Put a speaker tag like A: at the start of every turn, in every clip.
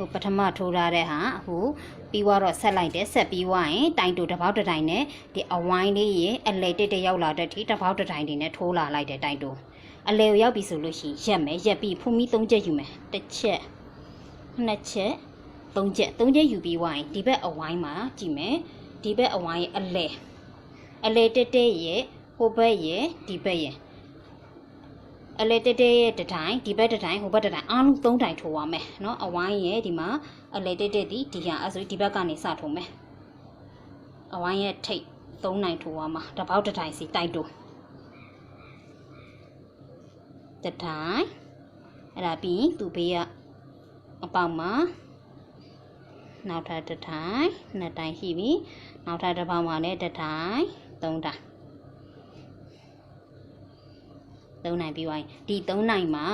A: ဟိုပထမထိုးထားတဲ့ဟာအခုပြီးသွားတော့ဆက်လိုက်တယ်ဆက်ပြီးသွားရင်တိုင်တူတစ်ပေါက်တစ်တိုင်နဲ့ဒီအဝိုင်းလေးရေအလေတက်တက်ရောက်လာတဲ့ထိတစ်ပေါက်တစ်တိုင်တွေနဲ့ထိုးလာလိုက်တယ်တိုင်တူအလေကိုရောက်ပြီဆိုလို့ရှိရင်ရက်မယ်ရက်ပြီးဖူမီ၃ချက်ယူမယ်တစ်ချက်နှစ်ချက်သုံးချက်သုံးချက်ယူပြီးသွားရင်ဒီဘက်အဝိုင်းမှာကြည့်မယ်ဒီဘက်အဝိုင်းရဲ့အလေအလေတက်တက်ရဲ့ဟိုဘက်ရဲ့ဒီဘက်ရဲ့ အလေတက်တက်ရဲ့တစ်တိုင်းဒီဘက်တစ်တိုင်းဟိုဘက်တစ်တိုင်းအားလုံးသုံးတိုင်းထိုးရမယ်เนาะအဝိုင်းရဲ့ဒီမှာအလေတက်တက်ဒီဒီဟာအဲ့ဆိုဒီဘက်ကနေစထိုးမယ်အဝိုင်းရဲ့ထိတ်သုံးတိုင်းထိုးရမှာတစ်ပေါက်တစ်တိုင်းစီတိုက်တိုးတစ်တိုင်းအဲ့ဒါပြီးသူ့ဘေးကအပေါက်မှာနောက်ထပ်တစ်တိုင်းနှစ်တိုင်းရှိပြီနောက်ထပ်တစ်ပေါက်မှာလည်းတစ်တိုင်းသုံးတိုင်း 3နိုင်ပြီးသွားရင်ဒီ3နိုင်မှာ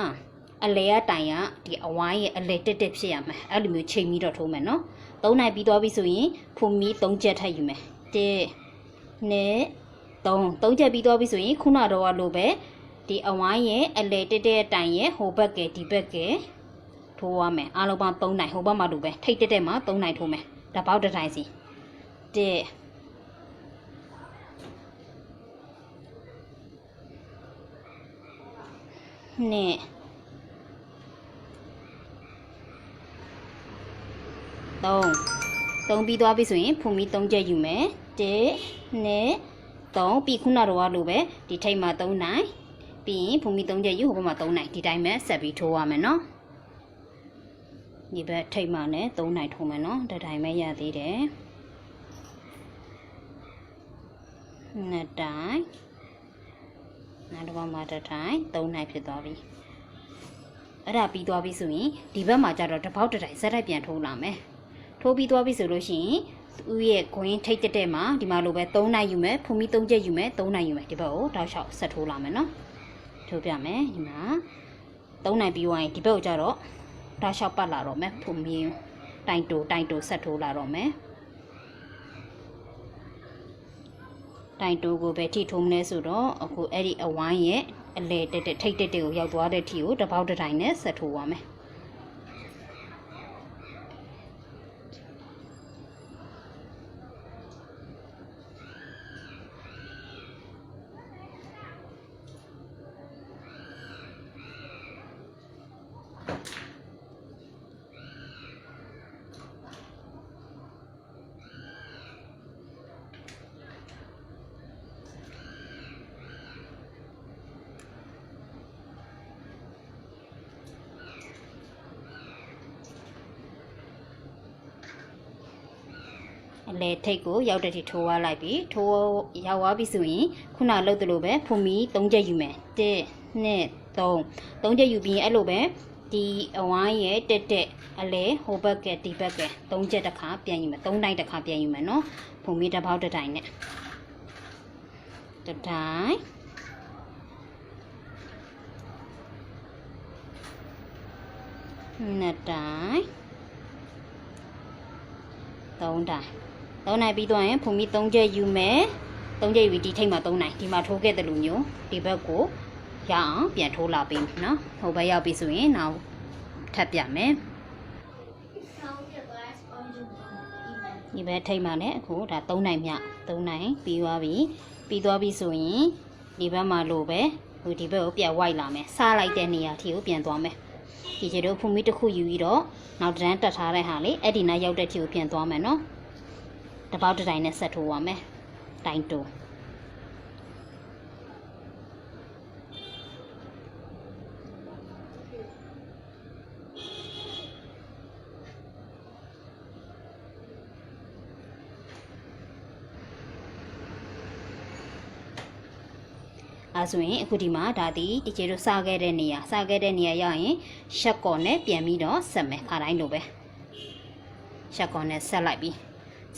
A: အလဲကတိုင်ကဒီအဝိုင်းရဲ့အလဲတက်တက်ဖြစ်ရမယ်အဲ့လိုမျိုးချိန်ပြီးတော့ထိုးမယ်နော်3နိုင်ပြီးသွားပြီဆိုရင်ဖူမီ3ချက်ထပ်ယူမယ်1နဲ့3 3ချက်ပြီးသွားပြီဆိုရင်ခုနတော့ကလိုပဲဒီအဝိုင်းရဲ့အလဲတက်တက်တိုင်ရဲ့ဟိုဘက်ကဒီဘက်ကထိုးရမယ်အားလုံးပေါင်း3နိုင်ဟိုဘက်မှာလိုပဲထိတ်တက်တက်မှာ3နိုင်ထိုးမယ်တပေါက်တစ်တိုင်းစီ1 နှစ်သုံးသုံးပြီးသွားပြီဆိုရင်ဖုန်ပြီး၃ချက်ယူမယ်တစ်နှစ်သုံးပြီးခုနတော့လိုပဲဒီထိတ်မှာ၃နိုင်ပြီးရင်ဖုန်ပြီး၃ချက်ယူဟိုဘက်မှာ၃နိုင်ဒီတိုင်းပဲဆက်ပြီးထိုးရမယ်နော်ဒီဘက်ထိတ်မှာနဲ့၃နိုင်ထိုးမယ်နော်ဒီတိုင်းပဲရသေးတယ်နှစ်တိုင်း နောက်တစ်ပတ်မှာတစ်တိုင်း၃နိုင်ဖြစ်သွားပြီအဲ့ဒါပြီးသွားပြီဆိုရင်ဒီဘက်မှာကျတော့တစ်ပေါက်တစ်တိုင်းဇက်တိုက်ပြန်ထိုးလာမယ်ထိုးပြီးသွားပြီဆိုလို့ရှိရင်သူ့ရဲ့ခွင်းထိတ်တက်တက်မှာဒီမှာလိုပဲ၃နိုင်ယူမယ်ဖုန်ပြီး၃ချက်ယူမယ်၃နိုင်ယူမယ်ဒီဘက်ကိုတောက်လျှောက်ဆက်ထိုးလာမယ်နော်ထိုးပြမယ်ဒီမှာ၃နိုင်ပြီးသွားရင်ဒီဘက်ကိုကျတော့တောက်လျှောက်ပတ်လာတော့မယ်ဖုန်ပြီးတိုင်တိုတိုင်တိုဆက်ထိုးလာတော့မယ် တိုင်တိုးကိုပဲထိထုံးမလဲဆိုတော့အခုအဲ့ဒီအဝိုင်းရဲ့အလေတက်တက်ထိတ်တက်တက်ကိုရောက်သွားတဲ့ထီကိုတစ်ပေါက်တစ်တိုင်းနဲ့ဆက်ထိုးပါမယ် အလေထိတ်ကိုရောက်တဲ့ထီထိုးသွားလိုက်ပြီထိုးရောက်သွားပြီဆိုရင်ခုနလှုပ်တယ်လို့ပဲဖုန်မီ၃ချက်ယူမယ်1 2 3 3ချက်ယူပြီးရင်အဲ့လိုပဲဒီအဝိုင်းရဲ့တက်တက်အလေဟိုဘက်ကဒီဘက်က၃ချက်တစ်ခါပြန်ယူမယ်၃တိုင်းတစ်ခါပြန်ယူမယ်နော်ဖုန်မီတစ်ပေါက်တစ်တိုင်းနဲ့တစ်တိုင်းနှစ်တိုင်းသုံးတိုင်း သုံးနိုင်ပြီးတော့ရင်ဖုန်မီ၃ချက်ယူမယ်၃ချက်ယူပြီးဒီထိတ်မှာ၃နိုင်ဒီမှာထိုးခဲ့တယ်လို့မျိုးဒီဘက်ကိုရအောင်ပြန်ထိုးလာပေးမယ်နော်ဟိုဘက်ရောက်ပြီဆိုရင်နောက်ထပ်ပြမယ်
B: Found the glass origin from
A: ဒီဘက်ထိတ်မှာလည်းအခုဒါ၃နိုင်မြ၃နိုင်ပြီးသွားပြီပြီးသွားပြီဆိုရင်ဒီဘက်မှာလို့ပဲဟိုဒီဘက်ကိုပြန်ဝိုက်လာမယ်စားလိုက်တဲ့နေရာထိကိုပြန်သွားမယ်ဒီကျတော့ဖုန်မီတစ်ခုယူပြီးတော့နောက်တစ်တန်းတက်ထားတဲ့ဟာလေအဲ့ဒီနောက်ရောက်တဲ့ထိကိုပြန်သွားမယ်နော် တစ်ပေါက်တစ်တိုင်းနဲ့ဆက်ထိုးပါမယ်တိုင်တိုးအဲဆိုရင်အခုဒီမှာဒါဒီတကျေတို့စားခဲ့တဲ့နေရာစားခဲ့တဲ့နေရာရောက်ရင်ရှက်ကော်နဲ့ပြန်ပြီးတော့ဆက်မယ်ခါတိုင်းလိုပဲရှက်ကော်နဲ့ဆက်လိုက်ပြီး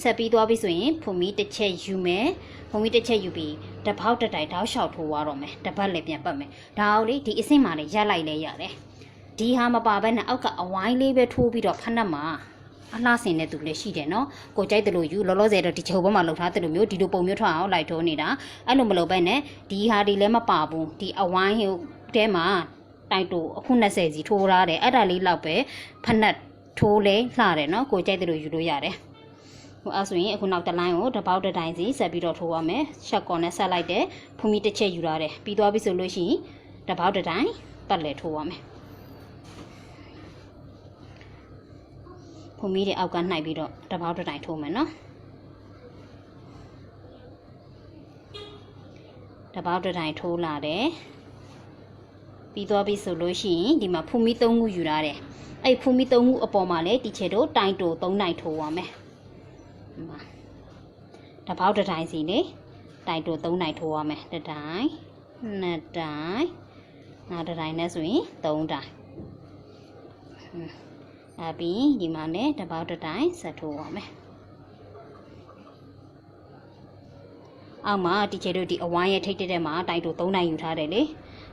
A: ဆက်ပြီးသွားပြီဆိုရင်ဖုန်မီတစ်ချက်ယူမယ်ဖုန်မီတစ်ချက်ယူပြီးတစ်ပေါက်တစ်တိုင်တောက်လျှောက်ထိုးသွားတော့မယ်တစ်ပတ်လည်းပြန်ပတ်မယ်ဒါအောင်လေဒီအစင်မှာလည်းရက်လိုက်လဲရတယ်ဒီဟာမပါဘဲနဲ့အောက်ကအဝိုင်းလေးပဲထိုးပြီးတော့ဖက်နှက်မှာအလှဆင်တဲ့သူလည်းရှိတယ်နော်ကိုကြိုက်တယ်လို့ယူလောလောဆယ်တော့ဒီချုပ်ဘက်မှာလှုပ်ထားတယ်လို့မျိုးဒီလိုပုံမျိုးထွက်အောင်လိုက်ထိုးနေတာအဲ့လိုမလုပ်ဘဲနဲ့ဒီဟာဒီလည်းမပါဘူးဒီအဝိုင်းဟိုတဲမှာတိုက်တူအခု20စီထိုးထားတယ်အဲ့ဒါလေးလောက်ပဲဖက်နှက်ထိုးလဲလှတယ်နော်ကိုကြိုက်တယ်လို့ယူလို့ရတယ်ဟို အဲ့ဆိုရင်အခုနောက်တစ်လိုင်းကိုတစ်ပေါက်တစ်တိုင်းစီဆက်ပြီးတော့ထိုးရမယ်ရှက်ကော်နဲ့ဆက်လိုက်တယ်ဖူမီတစ်ချက်ယူရတယ်ပြီးသွားပြီဆိုလို့ရှိရင်တစ်ပေါက်တစ်တိုင်းပတ်လဲထိုးရမယ်ဖူမီတွေအောက်ကနှိုက်ပြီးတော့တစ်ပေါက်တစ်တိုင်းထိုးမယ်နော်တစ်ပေါက်တစ်တိုင်းထိုးလာတယ်ပြီးသွားပြီဆိုလို့ရှိရင်ဒီမှာဖူမီ၃ခုယူရတယ်အဲ့ဖူမီ၃ခုအပေါ်မှာလည်းတီချေတို့တိုင်တို၃နိုင်ထိုးရမယ်ဒီ မှာတစ်ပေါက်တစ်တိုင်းစီလေတိုင်တို၃နိုင်ထိုးရမယ်တစ်တိုင်းနှစ်တိုင်းနောက်တစ်တိုင်းနဲ့ဆိုရင်၃တိုင်းဟွန်းအပြီးဒီမှာလည်းတစ်ပေါက်တစ်တိုင်းဆက်ထိုးရမယ်အောက်မှာတီချေတို့ဒီအဝိုင်းရဲ့ထိတ်တဲ့မှာတိုင်တို၃နိုင်ယူထားတယ်လေ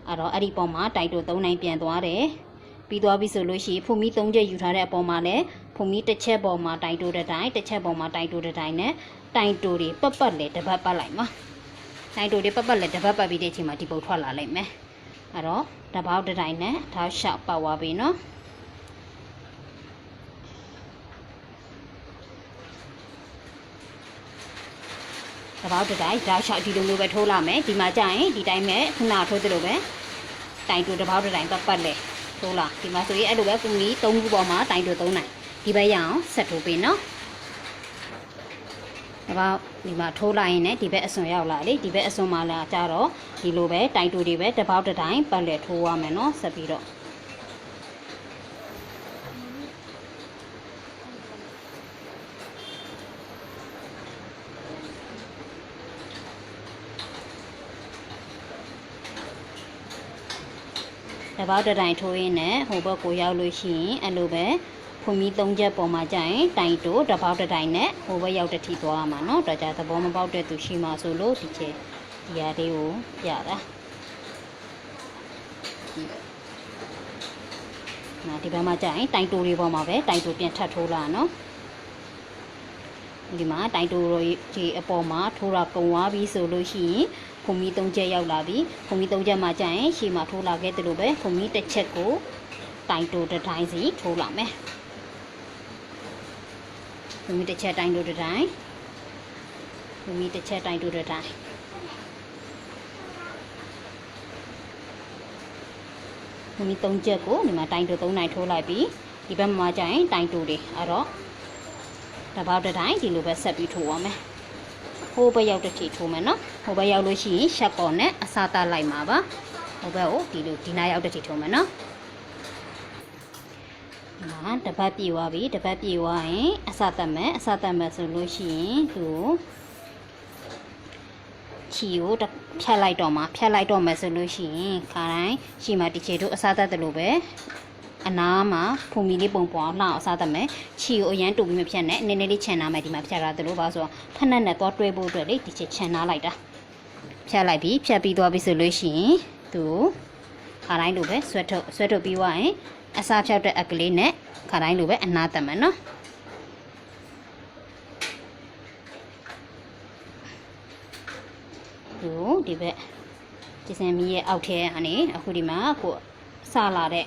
A: အဲ့တော့အဲ့ဒီပေါ်မှာတိုင်တို၃နိုင်ပြန်သွားတယ် ပြီးသွားပြီဆိုလို့ရှိရင်ဖူမီ၃ချက်ယူထားတဲ့အပေါ်မှာလည်းဖူမီတစ်ချက်ပေါ်မှာတိုင်တိုတစ်တိုင်းတစ်ချက်ပေါ်မှာတိုင်တိုတစ်တိုင်းနဲ့တိုင်တိုတွေပတ်ပတ်လေတစ်ပတ်ပတ်လိုက်မှာတိုင်တိုတွေပတ်ပတ်လေတစ်ပတ်ပတ်ပြီးတဲ့အချိန်မှာဒီပုတ်ထွက်လာလိုက်မယ်အဲ့တော့တစ်ပေါက်တစ်တိုင်းနဲ့ထားရှောက်ပတ်သွားပြီနော်တစ်ပေါက်တစ်တိုင်းထားရှောက်ဒီလိုမျိုးပဲထိုးလာမယ်ဒီမှာကြာရင်ဒီတိုင်းပဲခုနကထိုးသလိုပဲတိုင်တိုတစ်ပေါက်တစ်တိုင်းပတ်ပတ်လေ ထိုးလာဒီမှာဆိုရင်အဲ့လိုပဲကုမီ၃ခုပေါ်မှာတိုင်တို၃နိုင်ဒီဘက်ရအောင်ဆက်ထိုးပေးနော်ဒီမှာဒီမှာထိုးလိုက်ရင်လည်းဒီဘက်အစွန်ရောက်လာလေဒီဘက်အစွန်မှာလာကြတော့ဒီလိုပဲတိုင်တူတွေပဲတစ်ပေါက်တစ်တိုင်းပတ်လက်ထိုးရမယ်နော်ဆက်ပြီးတော့ တစ်ပေါက်တစ်တိုင်းထိုးရင်းနဲ့ဟိုဘက်ကိုရောက်လို့ရှိရင်အဲ့လိုပဲဖွန်မီ၃ချက်ပေါ်မှာကြာရင်တိုင်တိုတစ်ပေါက်တစ်တိုင်းနဲ့ဟိုဘက်ရောက်တစ်ထိသွားရမှာเนาะဒါကြသဘောမပေါက်တဲ့သူရှိမှဆိုလို့ဒီချေဒီဟာလေးကိုပြတာနာဒီဘက်မှာကြာရင်တိုင်တိုတွေပေါ်မှာပဲတိုင်တိုပြန်ထပ်ထိုးလာเนาะဒီမှာတိုင်တိုတွေအပေါ်မှာထိုးတာကုံသွားပြီဆိုလို့ရှိရင် ဖုန်မီ၃ချက်ရောက်လာပြီဖုန်မီ၃ချက်မှာကြာရင်ရှေ့မှာထိုးလာခဲ့တယ်လို့ပဲဖုန်မီတစ်ချက်ကိုတိုင်တိုတစ်တိုင်းစီထိုးလာမယ်မမီတစ်ချက်တိုင်းတို့တစ်တိုင်းမမီတစ်ချက်တိုင်းတို့တစ်တိုင်းမမီ၃ချက်ကိုဒီမှာတိုင်းတို့၃နိုင်ထိုးလိုက်ပြီးဒီဘက်မှာကျရင်တိုင်းတို့တွေအဲ့တော့တစ်ပေါက်တစ်တိုင်းဒီလိုပဲဆက်ပြီးထိုးရမယ် ဟိုဘက်ရောက်တစ်ထိထိုးမယ်နော်ဟိုဘက်ရောက်လို့ရှိရင်ရှက်ကော်နဲ့အစားသားလိုက်မှာပါဟိုဘက်ကိုဒီလိုဒီနားရောက်တစ်ထိထိုးမယ်နော်ဟာတပတ်ပြေသွားပြီတပတ်ပြေသွားရင်အစသက်မယ်အစသက်မယ်ဆိုလို့ရှိရင်သူချီကိုတစ်ဖြတ်လိုက်တော့မှာဖြတ်လိုက်တော့မယ်ဆိုလို့ရှိရင်ခါတိုင်းရှီမှာဒီချေတို့အစသက်တယ်လို့ပဲ အနားမှာဖုန်မီလေးပုံပွားလှအောင်အစားသတ်မယ်ချီကိုအရန်တူပြီးမဖြတ်နဲ့နည်းနည်းလေးခြံနာမယ်ဒီမှာဖြတ်ရတယ်လို့ပါဆိုတော့ဖက်နဲ့နဲ့သွားတွဲဖို့အတွက်လေဒီချေခြံနာလိုက်တာဖြတ်လိုက်ပြီးဖြတ်ပြီးသွားပြီဆိုလို့ရှိရင်သူခါတိုင်းလိုပဲဆွဲထုတ်ဆွဲထုတ်ပြီးွားရင်အစားဖြောက်တဲ့အကလေးနဲ့ခါတိုင်းလိုပဲအနာတက်မယ်နော်ဒီဒီဘက်ကျစံမီရဲ့အောက်ထဲကနေအခုဒီမှာကိုစလာတဲ့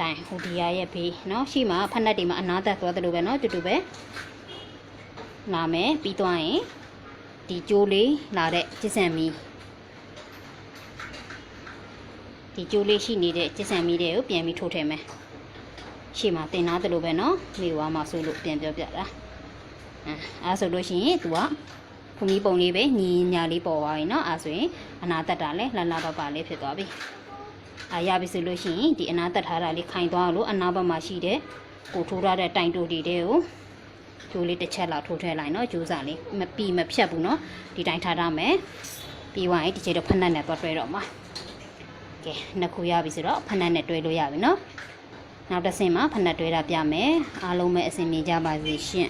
A: တိုင်ဟိုဒီယာရဲ့ဘေးเนาะရှိမှဖက်နှက်တွေမှာအနာတက်သွားတယ်လို့ပဲเนาะတူတူပဲလာမယ်ပြီးသွားရင်ဒီကျိုးလေးလာတဲ့ကျစံမီဒီကျိုးလေးရှိနေတဲ့ကျစံမီတွေကိုပြန်ပြီးထိုးထည့်မယ်ရှေ့မှာတင်သားတယ်လို့ပဲเนาะမိဝါမှာဆိုလို့ပြန်ပြောပြတာအဲအဲဆိုလို့ရှိရင် तू ကခုမီးပုံလေးပဲညီညာလေးပေါ်သွားပြီเนาะအဲဆိုရင်အနာတက်တာလဲလှလှပပလေးဖြစ်သွားပြီအာ ရပြီဆိုလို့ရှိရင်ဒီအနာတက်ထားတာလေးခိုင်သွားလို့အနာဘက်မှာရှိတဲ့ကိုထိုးထားတဲ့တိုင်တိုတီတွေကိုဂျိုးလေးတစ်ချက်လောက်ထိုးထည့်လိုက်နော်ဂျိုးစာလေးမပြီမဖြတ်ဘူးနော်ဒီတိုင်ထားထားမယ်ပြီးသွားရင်ဒီချိန်တော့ဖက်နှက်နဲ့တွဲတွဲတော့မှာကဲနှစ်ခုရပြီဆိုတော့ဖက်နှက်နဲ့တွဲလို့ရပြီနော်နောက်တစ်ဆင့်မှာဖက်နှက်တွဲတာပြမယ်အားလုံးပဲအဆင်ပြေကြပါစေရှင်